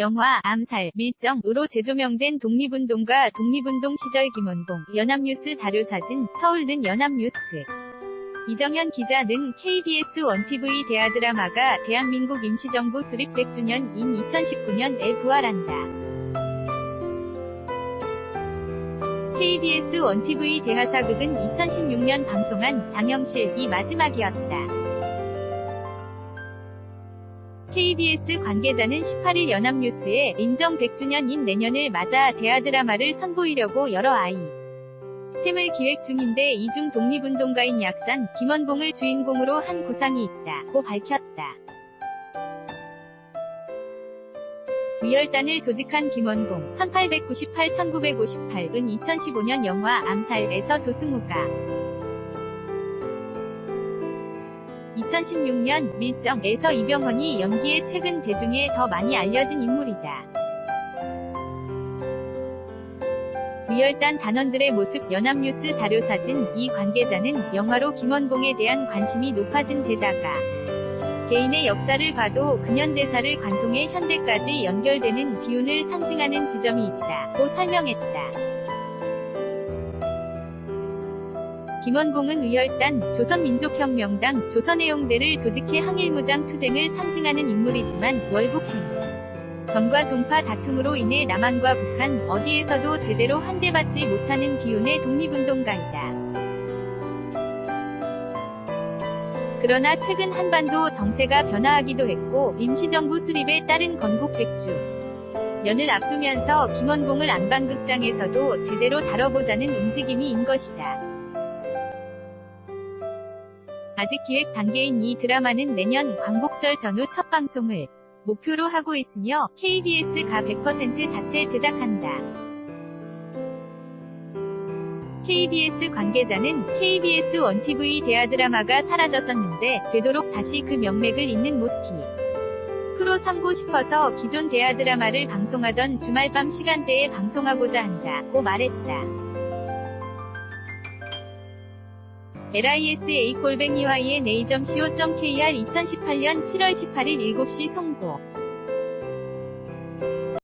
영화, 암살, 밀정으로 재조명된 독립운동가 독립운동 시절 김원봉, 연합뉴스 자료사진, 서울는 연합뉴스. 이정현 기자 는 KBS 원TV 대하드라마가 대한민국 임시정부 수립 100주년인 2019년에 부활한다. KBS 원TV 대하사극은 2016년 방송한 장영실이 마지막이었다. KBS 관계자는 18일 연합뉴스에 인정 100주년인 내년을 맞아 대하 드라마를 선보이려고 여러 아이 템을 기획 중인데 이중 독립운동가인 약산 김원봉을 주인공으로 한 구상이 있다고 밝혔다. 위열단을 조직한 김원봉 1898-1958은 2015년 영화 암살에서 조승우가 2016년 밀정에서 이병헌이 연기에 최근 대중에 더 많이 알려진 인물이다. 위열단 단원들의 모습 연합뉴스 자료사진 이 관계자는 영화로 김원봉에 대한 관심이 높아진 데다가 개인의 역사를 봐도 근현대사를 관통해 현대까지 연결되는 기운을 상징하는 지점이 있다고 설명했다. 김원봉은 위열단, 조선민족혁명당, 조선해용대를 조직해 항일무장 투쟁을 상징하는 인물이지만 월북행 전과 종파 다툼으로 인해 남한과 북한 어디에서도 제대로 환대받지 못하는 기운의 독립운동가이다. 그러나 최근 한반도 정세가 변화하기도 했고 임시정부 수립에 따른 건국 100주 년을 앞두면서 김원봉을 안방극장에서도 제대로 다뤄보자는 움직임이 인 것이다. 아직 기획 단계인 이 드라마는 내년 광복절 전후 첫 방송을 목표로 하고 있으며 KBS가 100% 자체 제작한다. KBS 관계자는 KBS 원TV 대하드라마가 사라졌었는데 되도록 다시 그 명맥을 잇는 모티. 프로 삼고 싶어서 기존 대하드라마를 방송하던 주말밤 시간대에 방송하고자 한다고 말했다. Lisa 골뱅이와이의 네이점 co.kr 2018년 7월 18일 7시 송고